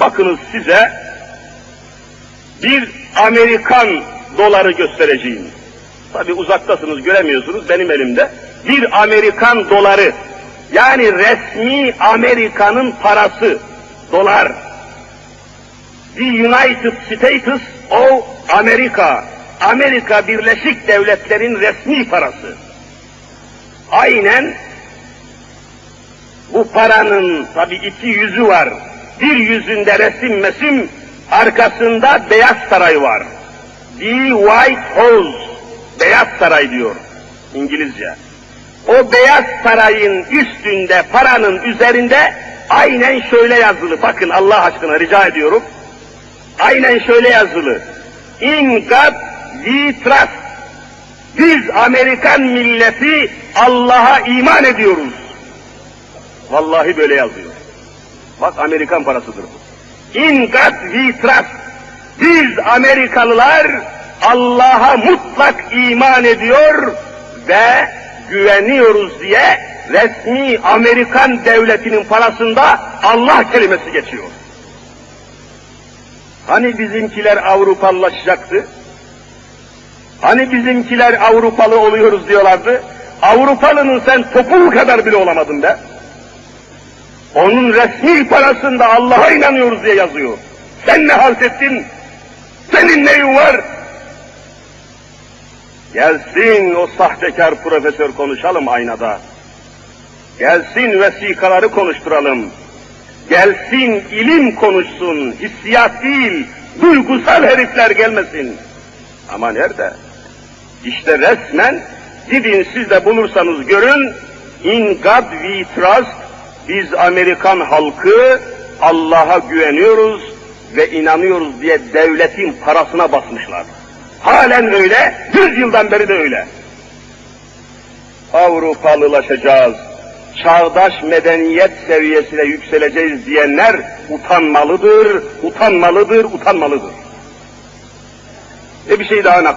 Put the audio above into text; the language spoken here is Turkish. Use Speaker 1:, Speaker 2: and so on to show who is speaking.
Speaker 1: bakınız size bir Amerikan doları göstereceğim. Tabi uzaktasınız göremiyorsunuz benim elimde. Bir Amerikan doları yani resmi Amerika'nın parası dolar. The United States of America. Amerika Birleşik Devletleri'nin resmi parası. Aynen bu paranın tabi iki yüzü var. Bir yüzünde resim mesim, arkasında Beyaz Saray var. The White House, Beyaz Saray diyor İngilizce. O Beyaz Saray'ın üstünde, paranın üzerinde aynen şöyle yazılı. Bakın Allah aşkına rica ediyorum. Aynen şöyle yazılı. In God we trust. Biz Amerikan milleti Allah'a iman ediyoruz. Vallahi böyle yazıyor. Bak Amerikan parasıdır bu. In God we trust. Biz Amerikalılar Allah'a mutlak iman ediyor ve güveniyoruz diye resmi Amerikan devletinin parasında Allah kelimesi geçiyor. Hani bizimkiler Avrupalılaşacaktı? Hani bizimkiler Avrupalı oluyoruz diyorlardı? Avrupalının sen topuğu kadar bile olamadın be. Onun resmi parasında Allah'a inanıyoruz diye yazıyor. Sen ne halt ettin? Senin neyin var? Gelsin o sahtekar profesör konuşalım aynada. Gelsin vesikaları konuşturalım. Gelsin ilim konuşsun, hissiyat değil, duygusal herifler gelmesin. Ama nerede? İşte resmen gidin siz de bulursanız görün, in God we trust, biz Amerikan halkı Allah'a güveniyoruz ve inanıyoruz diye devletin parasına basmışlar. Halen öyle, yüz yıldan beri de öyle. Avrupalılaşacağız, çağdaş medeniyet seviyesine yükseleceğiz diyenler utanmalıdır, utanmalıdır, utanmalıdır. Ve bir şey daha nak-